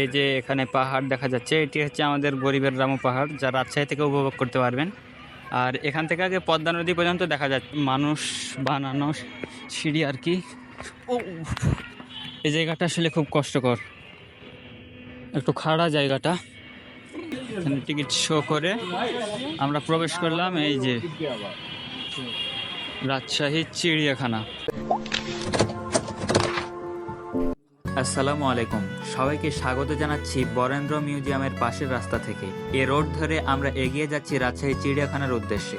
এই যে এখানে পাহাড় দেখা যাচ্ছে, এটি হচ্ছে আমাদের গরিবের রামু পাহাড় যা রাজশাহী থেকে উপভোগ করতে পারবেন। আর এখান থেকে আগে পদ্মা নদী পর্যন্ত দেখা যাচ্ছে। মানুষ বানানো সিঁড়ি আর কি। ও এই জায়গাটা আসলে খুব কষ্টকর। একটু খাড়া জায়গাটা। এখানে টিকিট শো করে আমরা প্রবেশ করলাম এই যে রাজশাহী চিড়িয়াখানা। আসসালামু আলাইকুম। সবাইকে স্বাগত জানাচ্ছি বরেন্দ্র মিউজিয়ামের পাশের রাস্তা থেকে। এ রোড ধরে আমরা এগিয়ে যাচ্ছি রাজশাহী চিড়িয়াখানার উদ্দেশ্যে।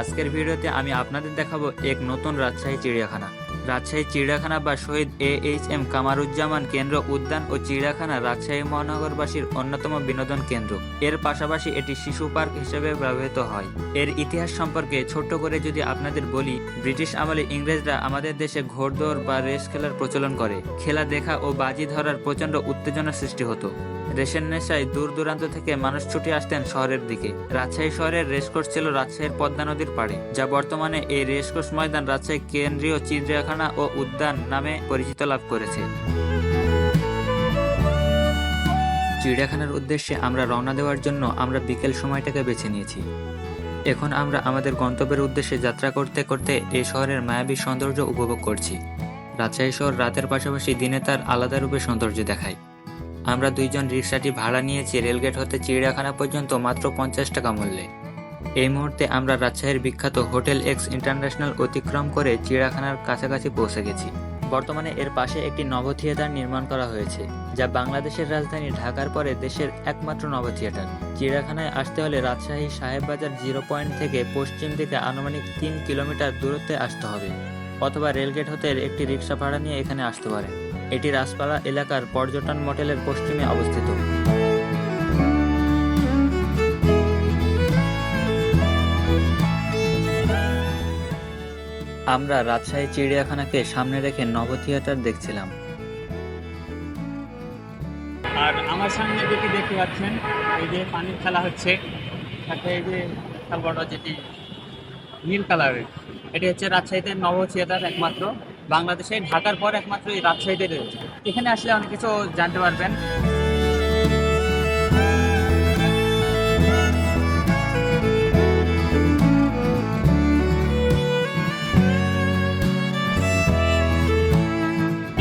আজকের ভিডিওতে আমি আপনাদের দেখাবো এক নতুন রাজশাহী চিড়িয়াখানা। রাজশাহী চিড়িয়াখানা বা Shahid A H M Kamaruzzaman কেন্দ্র উদ্যান ও চিড়িয়াখানা রাজশাহী মহানগরবাসীর অন্যতম বিনোদন কেন্দ্র। এর পাশাপাশি এটি শিশু পার্ক হিসেবে ব্যবহৃত হয়। এর ইতিহাস সম্পর্কে ছোট্ট করে যদি আপনাদের বলি, ব্রিটিশ আমলে ইংরেজরা আমাদের দেশে ঘোড়দৌড় বা রেস খেলার প্রচলন করে। খেলা দেখা ও বাজি ধরার প্রচণ্ড উত্তেজনা সৃষ্টি হতো। রেশের নেশায় দূর দূরান্ত থেকে মানুষ ছুটে আসতেন শহরের দিকে। রাজশাহী শহরের রেসকোর্স ছিল রাজশাহীর পদ্মা নদীর পাড়ে, যা বর্তমানে এই রেসকোর্স ময়দান রাজশাহী কেন্দ্রীয় চিড়িয়াখানা ও উদ্যান নামে পরিচিত লাভ করেছে। চিড়িয়াখানার উদ্দেশ্যে আমরা রওনা দেওয়ার জন্য আমরা বিকেল সময়টাকে বেছে নিয়েছি। এখন আমরা আমাদের গন্তব্যের উদ্দেশ্যে যাত্রা করতে করতে এই শহরের মায়াবী সৌন্দর্য উপভোগ করছি। রাজশাহী শহর রাতের পাশাপাশি দিনে তার আলাদা রূপে সৌন্দর্য দেখায়। আমরা দুইজন রিক্সাটি ভাড়া নিয়েছি রেলগেট হতে চিড়িয়াখানা পর্যন্ত মাত্র পঞ্চাশ টাকা মূল্যে। এই মুহূর্তে আমরা রাজশাহীর বিখ্যাত হোটেল এক্স ইন্টারন্যাশনাল অতিক্রম করে চিড়িয়াখানার কাছাকাছি পৌঁছে গেছি। বর্তমানে এর পাশে একটি নব থিয়েটার নির্মাণ করা হয়েছে, যা বাংলাদেশের রাজধানী ঢাকার পরে দেশের একমাত্র নব থিয়েটার চিড়িয়াখানায় আসতে হলে রাজশাহী সাহেববাজার জিরো পয়েন্ট থেকে পশ্চিম দিকে আনুমানিক তিন কিলোমিটার দূরত্বে আসতে হবে। অথবা রেলগেট হতে একটি রিক্সা ভাড়া নিয়ে এখানে আসতে পারে। এটি রাজপাড়া এলাকার পর্যটন মডেলের পশ্চিমে অবস্থিত। আমরা রাজশাহী চিড়িয়াখানাকে সামনে রেখে নব থিয়েটার দেখছিলাম। আর আমার সামনে যেটি দেখতে পাচ্ছেন, এই যে পানির খেলা হচ্ছে, সাথে এই যে খেলবড় যেটি নীল কালারের। এটি হচ্ছে রাজশাহীতে নব থিয়েটার একমাত্র বাংলাদেশে ঢাকার পর একমাত্র এই রাজশাহীতে রয়েছে। এখানে আসলে অনেক কিছু জানতে পারবেন।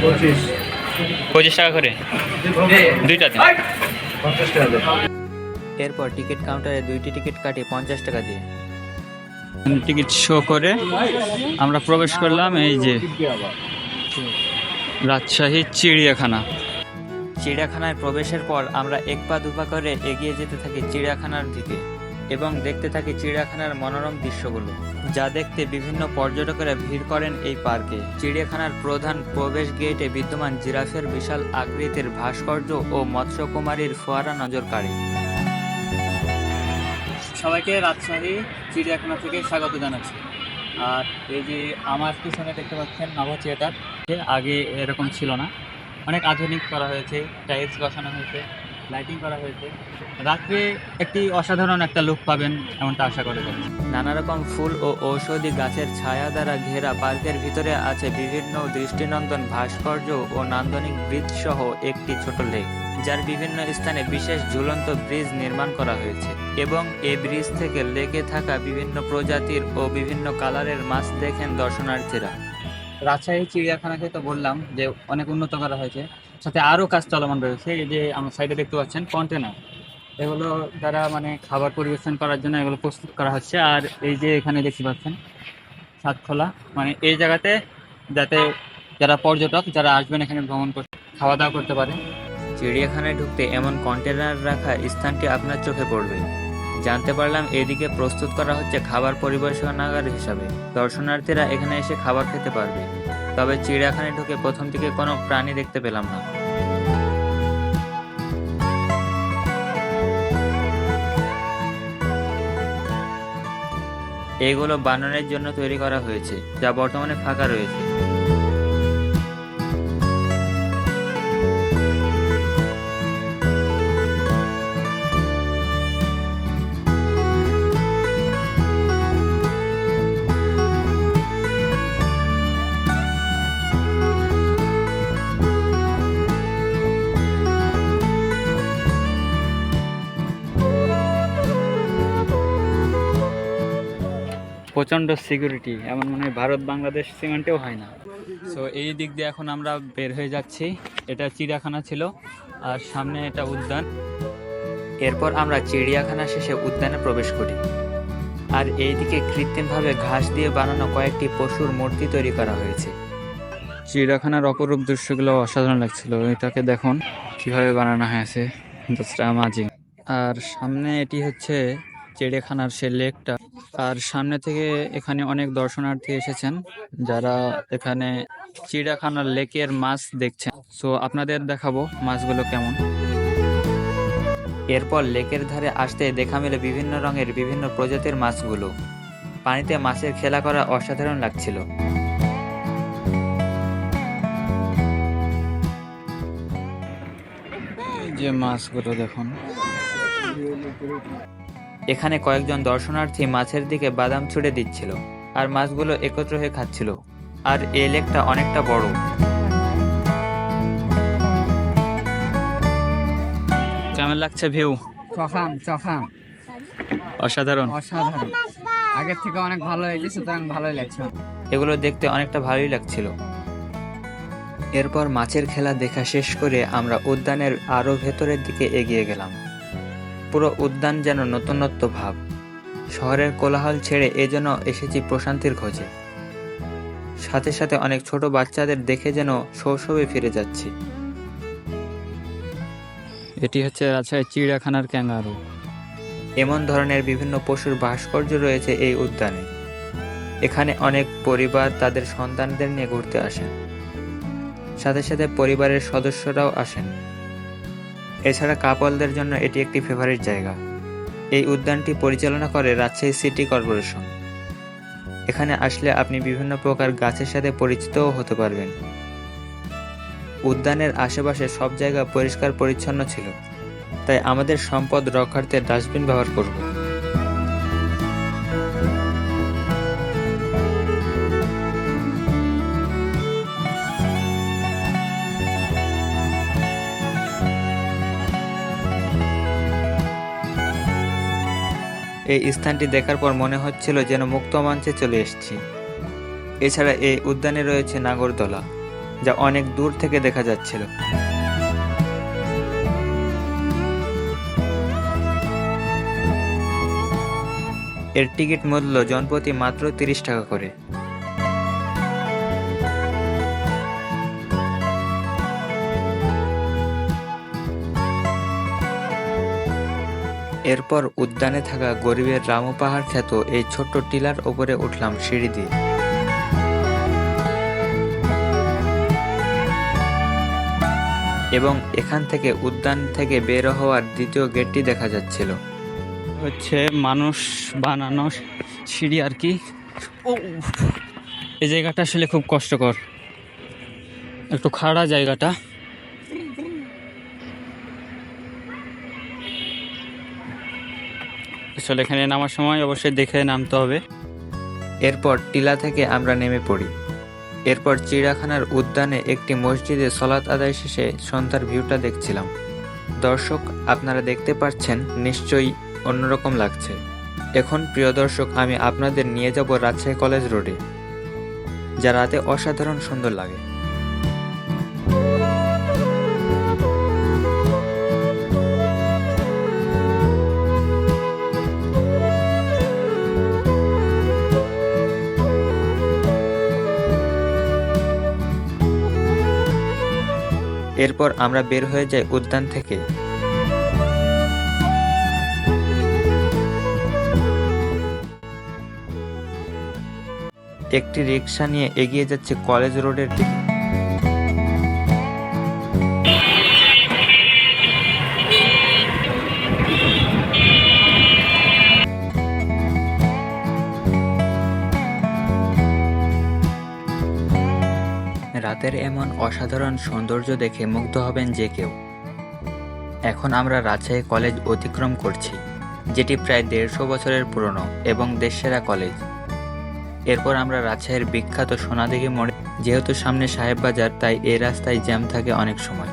পঁচিশ পঁচিশ টাকা করে। দুইটাতে এরপর টিকিট কাউন্টারে দুইটি টিকিট কাটি পঞ্চাশ টাকা দিয়ে। টিকিট শো করে আমরা প্রবেশ করলাম এই যে রাজশাহী চিড়িয়াখানা। চিড়িয়াখানায় প্রবেশের পর আমরা এক পা দুপা করে এগিয়ে যেতে থাকি চিড়িয়াখানার দিকে এবং দেখতে থাকি চিড়িয়াখানার মনোরম দৃশ্যগুলো, যা দেখতে বিভিন্ন পর্যটকেরা ভিড় করেন এই পার্কে। চিড়িয়াখানার প্রধান প্রবেশ গেটে বিদ্যমান জিরাফের বিশাল আকৃতির ভাস্কর্য ও মৎস্যকুমারীর ফোয়ারা নজর কাড়ে সবাইকে রাজশাহী চিড়িয়াখানা থেকে স্বাগত জানাচ্ছি। আর এই যে আমার পিছনে দেখতে পাচ্ছেন নব থিয়েটার আগে এরকম ছিল না। অনেক আধুনিক করা হয়েছে, টাইলস বসানো হয়েছে, লাইটিং করা হয়েছে। রাত্রে একটি অসাধারণ একটা লুক পাবেন এমনটা আশা করে নানা রকম ফুল ও ঔষধি গাছের ছায়া দ্বারা ঘেরা পার্কের ভিতরে আছে বিভিন্ন দৃষ্টিনন্দন ভাস্কর্য ও নান্দনিক ব্রিজ সহ একটি ছোট লেক। যার বিভিন্ন স্থানে বিশেষ ঝুলন্ত ব্রিজ নির্মাণ করা হয়েছে এবং এই ব্রিজ থেকে লেকে থাকা বিভিন্ন প্রজাতির ও বিভিন্ন কালারের মাছ দেখেন দর্শনার্থীরা। রাজশাহী, চিড়িয়াখানাকে তো বললাম যে অনেক উন্নত করা হয়েছে। সাথে আরও কাজ চলমান রয়েছে, এই যে আমার সাইডে দেখতে পাচ্ছেন কন্টেনার। এগুলো দ্বারা মানে খাবার পরিবেশন করার জন্য এগুলো প্রস্তুত করা হচ্ছে। আর এই যে এখানে দেখতে পাচ্ছেন ছাদ খোলা মানে এই জায়গাতে যাতে যারা পর্যটক, যারা আসবেন এখানে ভ্রমণ করতে, খাওয়া দাওয়া করতে পারে। চিড়িয়াখানায় ঢুকতে এমন কন্টেনার রাখা স্থানটি আপনার চোখে পড়বে। জানতে পারলাম এদিকে প্রস্তুত করা হচ্ছে খাবার পরিবেশনাগার হিসাবে। দর্শনার্থীরা এখানে এসে খাবার খেতে পারবে। তবে চিড়িয়াখানায় ঢুকে প্রথম দিকে কোনো প্রাণী দেখতে পেলাম না। এগুলো বানানোর জন্য তৈরি করা হয়েছে, যা বর্তমানে ফাঁকা রয়েছে। প্রচণ্ড সিকিউরিটি এমন মনে হয় ভারত বাংলাদেশ সীমান্তেও হয় না। সো এই দিক দিয়ে এখন আমরা বের হয়ে যাচ্ছি। এটা চিড়িয়াখানা ছিল আর সামনে এটা উদ্যান। এরপর আমরা চিড়িয়াখানা শেষে উদ্যানে প্রবেশ করি। আর এইদিকে কৃত্রিমভাবে ঘাস দিয়ে বানানো কয়েকটি পশুর মূর্তি তৈরি করা হয়েছে। চিড়িয়াখানার অপরূপ দৃশ্যগুলো অসাধারণ লাগছিল। এটাকে দেখুন কীভাবে বানানো হয়েছে। জাস্ট আমাজিং আর সামনে এটি হচ্ছে চিড়িয়াখানার সে লেকটা। আর সামনে থেকে এখানে অনেক দর্শনার্থী এসেছেন যারা এখানে চিড়িয়াখানার লেকের মাছ দেখছেন। সো আপনাদের দেখাবো মাছগুলো কেমন। এরপর লেকের ধারে আসতে দেখা মেলে বিভিন্ন রঙের বিভিন্ন প্রজাতির মাছগুলো। পানিতে মাছের খেলা করা অসাধারণ লাগছিল। যে মাছগুলো দেখুন। এখানে কয়েকজন দর্শনার্থী মাছের দিকে বাদাম ছুড়ে দিচ্ছিল আর মাছগুলো একত্র হয়ে খাচ্ছিল। আর এই লেকটা অনেকটা বড়। কেমন লাগছে ভিউ? চখাম চখাম। অসাধারণ। অসাধারণ। আগের থেকে অনেক ভালো হয়েছে সুতরাং ভালোই লাগছে। এগুলো দেখতে অনেকটা ভালোই লাগছিল। এরপর মাছের খেলা দেখা শেষ করে আমরা উদ্যানের আরও ভেতরের দিকে এগিয়ে গেলাম। পুরো উদ্যান যেন নতুনত্ব ভাব। শহরের কোলাহল ছেড়ে এ যেন এসেছি প্রশান্তির খোঁজে। সাথে সাথে অনেক ছোট বাচ্চাদের দেখে যেন শৈশবে ফিরে যাচ্ছি। এটি হচ্ছে রাজশাহী চিড়িয়াখানার ক্যাঙ্গারু। এমন ধরনের বিভিন্ন পশুর ভাস্কর্য রয়েছে এই উদ্যানে। এখানে অনেক পরিবার তাদের সন্তানদের নিয়ে ঘুরতে আসেন। সাথে সাথে পরিবারের সদস্যরাও আসেন। এছাড়া কাপলদের জন্য এটি একটি ফেভারিট জায়গা। এই উদ্যানটি পরিচালনা করে রাজশাহী সিটি কর্পোরেশন। এখানে আসলে আপনি বিভিন্ন প্রকার গাছের সাথে পরিচিতও হতে পারবেন। উদ্যানের আশেপাশে সব জায়গা পরিষ্কার পরিচ্ছন্ন ছিল, তাই আমাদের সম্পদ রক্ষার্থে ডাস্টবিন ব্যবহার করব। এই স্থানটি দেখার পর মনে হচ্ছিল যেন মুক্ত মঞ্চে চলে এসেছি। এছাড়া এই উদ্যানে রয়েছে নাগরদোলা, যা অনেক দূর থেকে দেখা যাচ্ছিল। এর টিকিট মূল্য জনপ্রতি মাত্র তিরিশ টাকা করে। এরপর উদ্যানে থাকা গরিবের রামু পাহাড় খ্যাত এই ছোট্ট টিলার ওপরে উঠলাম সিঁড়ি দিয়ে। এবং এখান থেকে উদ্যান থেকে বের হওয়ার দ্বিতীয় গেটটি দেখা যাচ্ছিল। হচ্ছে মানুষ বানানো সিঁড়ি আর কি। ও, এই জায়গাটা আসলে খুব কষ্টকর। একটু খাড়া জায়গাটা। আসলে এখানে নামার সময় অবশ্যই দেখে নামতে হবে। এরপর টিলা থেকে আমরা নেমে পড়ি। এরপর চিড়িয়াখানার উদ্যানে একটি মসজিদে সলাৎ আদায় শেষে সন্ধ্যার ভিউটা দেখছিলাম। দর্শক, আপনারা দেখতে পাচ্ছেন, নিশ্চয়ই অন্যরকম লাগছে। এখন প্রিয় দর্শক, আমি আপনাদের নিয়ে যাব রাজশাহী কলেজ রোডে, যা রাতে অসাধারণ সুন্দর লাগে। এরপর আমরা বের হয়ে যাই উদ্যান থেকে। একটি রিক্সা নিয়ে এগিয়ে যাচ্ছে কলেজ রোডের দিকে। রাতের এমন অসাধারণ সৌন্দর্য দেখে মুগ্ধ হবেন যে কেউ। এখন আমরা রাজশাহী কলেজ অতিক্রম করছি, যেটি প্রায় দেড়শো বছরের পুরনো এবং দেশসেরা কলেজ। এরপর আমরা রাজশাহীর বিখ্যাত সোনাদিঘি মোড়ে, যেহেতু সামনে সাহেব বাজার, তাই এ রাস্তায় জ্যাম থাকে অনেক সময়।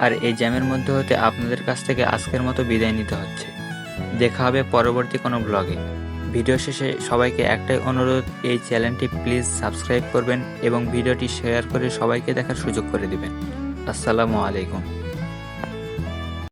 আর এই জ্যামের মধ্যে হতে আপনাদের কাছ থেকে আজকের মতো বিদায় নিতে হচ্ছে। দেখা হবে পরবর্তী কোনো ব্লগে ভিডিও শেষে সবাইকে একটাই অনুরোধ, এই চ্যানেলটি প্লিজ সাবস্ক্রাইব করবেন এবং ভিডিওটি শেয়ার করে সবাইকে দেখার সুযোগ করে দিবেন। আসসালামু আলাইকুম।